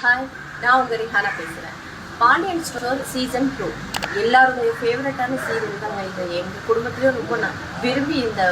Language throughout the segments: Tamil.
ஹாய் நான் உங்கள் ரிஹானா பேசுகிறேன் பாண்டியன் ஸ்டோர் சீசன் டூ எல்லாருடைய ஃபேவரட்டான சீரியல் தாங்க இது எங்கள் குடும்பத்துலேயும் ரொம்ப நான் விரும்பி இந்த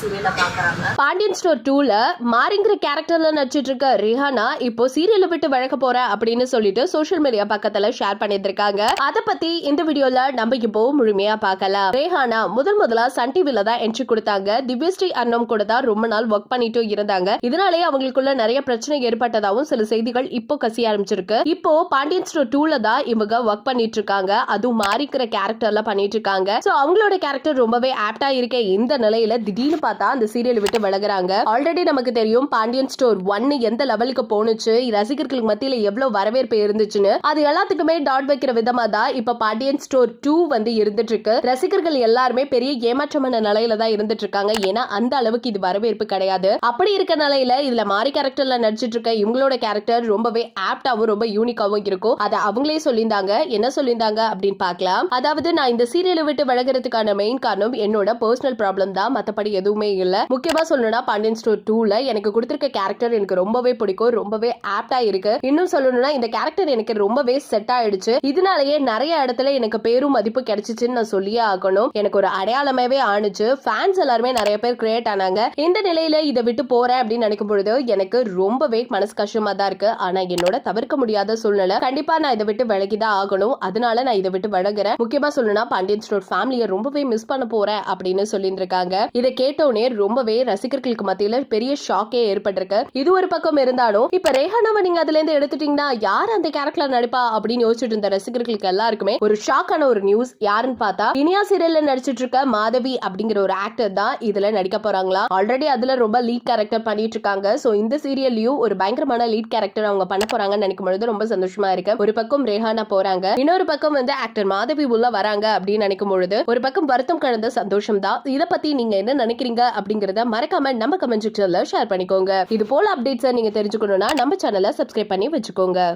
சீரியலை பார்க்குறாங்க. பாண்டியன் ஸ்டோர் டூல மாறிங்கிற கேரக்டர்ல நடிச்சிட்டு இருக்க ரிஹானா இப்போ சீரியலை விட்டு வழக்க போறேன் அப்படின்னு சொல்லிட்டு சோஷியல் மீடியா பக்கத்துல ஷேர் பண்ணிருக்காங்க அத பத்தி இந்த வீடியோல நம்ம இப்போ முழுமையா பார்க்கலாம். ரேஹானா முதல் முதலா சன் டிவில தான் என்ட்ரி கொடுத்தாங்க. திவ்யஸ்ரீ அண்ணம் கூட தான் ரொம்ப நாள் ஒர்க் பண்ணிட்டு இருந்தாங்க. இதனாலேயே அவங்களுக்குள்ள நிறைய பிரச்சனை ஏற்பட்டதாகவும் சில செய்திகள் இப்போ கசிய ஆரம்பிச்சிருக்கு. இப்போ பாண்டியன் ஸ்டோர் டூல தான் இவங்க ஒர்க் பண்ணிட்டு இருக்காங்க அதுவும் மாறிக்கிற கேரக்டர்ல பண்ணிட்டு இருக்காங்க சோ அவங்களோட கேரக்டர் ரொம்பவே ஆப்டா இருக்கேன் இந்த நிலையில திடீர்னு பார்த்தா அந்த சீரியல் விட்டு விலகுறாங்க. ஆல்ரெடி நமக்கு தெரியும் பாண்டியன் ஸ்டோர் ஒன்னு எந்த லெவலுக்கு போனுச்சு ரசிகர்களுக்கு மத்தியில எவ்வளவு வரவேற்பு இருந்துச்சுன்னு? அது எல்லாத்துக்குமே டாட் வைக்கிற விதமா தான் இப்ப பாண்டியன் ஸ்டோர் டூ வந்து இருந்துட்டு இருக்கு ரசிகர்கள் எல்லாருமே பெரிய ஏமாற்றமான நிலையில தான் இருந்துட்டு இருக்காங்க ஏன்னா அந்த அளவுக்கு இது வரவேற்பு கிடையாது. அப்படி இருக்க நிலையில இதுல மாறி கேரக்டர்ல நடிச்சிட்டு இருக்க இவங்களோட கேரக்டர் ரொம்பவே ஆப்டாவும் ரொம்ப யூனிக்காவும் இருக்கும். அதை அவங்களே சொல்லியிருந்தாங்க. என்ன சொல்லியிருந்தாங்க அப்படின்னு பார்க்கலாம். அதாவது நான் இந்த சீரியலை விட்டு விலகிறதுக்கான மெயின் காரணம் என்னோட பர்சனல் ப்ராப்ளம் தான். மற்றபடி எதுவுமே இல்லை. முக்கியமா சொல்லணும்னா பாண்டியன் ஸ்டோர் டூல எனக்கு கொடுத்துருக்க கேரக்டர் எனக்கு ரொம்பவே பிடிக்கும். ரொம்பவே ஆப்டா இருக்கு. இன்னும் சொல்லணும்னா இந்த கேரக்டர் எனக்கு ரொம்பவே செட் ஆயிடுச்சு. இதனாலயே நிறைய இடத்துல எனக்கு பேரும் மதிப்பு கிடைச்சிச்சுன்னு நான் சொல்லியே ஆகணும். எனக்கு ஒரு அடையாளமாவே ஆணுச்சு. ஃபேன்ஸ் எல்லாருமே நிறைய பேர் கிரியேட் ஆனாங்க. இந்த நிலையில இதை விட்டு போறேன் அப்படின்னு நினைக்கும் பொழுது எனக்கு ரொம்பவே மனசு கஷ்டமா தான் இருக்கு. ஆனா என்னோட தவிர்க்க முடியாத சூழ்நிலை. கண்டிப்பா நான் இதை விட்டு விலகிதான் ஆகணும். அதனால நான் இதை விட்டு விலகுறேன். முக்கியமா சொல்லணும்னா பாண்டியன் ஸ்டோர் ஃபேமிலியை ரொம்பவே மிஸ் பண்ண போறேன் அப்படின்னு சொல்லி சொல்லியிருந்திருக்காங்க இதை கேட்டோடனே ரொம்பவே ரசிகர்களுக்கு மத்தியில பெரிய ஷாக்கே ஏற்பட்டிருக்கு. இது ஒரு பக்கம் இருந்தாலும் இப்ப ரேஹானாவை நீங்க அதுல இருந்து எடுத்துட்டீங்கன்னா யார் அந்த கேரக்டர் நடிப்பா அப்படின்னு யோசிச்சுட்டு இருந்த ரசிகர்களுக்கு எல்லாருக்குமே ஒரு ஷாக்கான ஒரு நியூஸ் யாருன்னு பார்த்தா இனியா சீரியல்ல நடிச்சிட்டு இருக்க மாதவி அப்படிங்கிற ஒரு ஆக்டர் தான் இதுல நடிக்க போறாங்களா? ஆல்ரெடி அதுல ரொம்ப லீட் கேரக்டர் பண்ணிட்டு இருக்காங்க. சோ இந்த சீரியல்லையும் ஒரு பயங்கரமான லீட் கேரக்டர் அவங்க பண்ண போறாங்கன்னு நினைக்கும் பொழுது ரொம்ப சந்தோஷமா இருக்கு. ஒரு பக்கம் ரேஹானா போறாங்க. இன்னொரு பக்கம் வந்து ஆக்டர் மாதவி உள்ள வராங்க அப்படின்னு நினைக்கும் பொழுது ஒரு பக்கம் வருத்தம் கலந்த சந்தோஷம் தான் இத பத்தி நீங்க என்ன நினைக்கிறீங்க அப்படிங்கறத மறக்காம நம்ம கமெண்ட் செக்ஷன்ல ஷேர் பண்ணிக்கோங்க. இது போல அப்டேட்ஸ் நீங்க தெரிஞ்சுக்கணும்னா நம்ம சேனலை சப்ஸ்கிரைப் பண்ணி வச்சுக்கோங்க.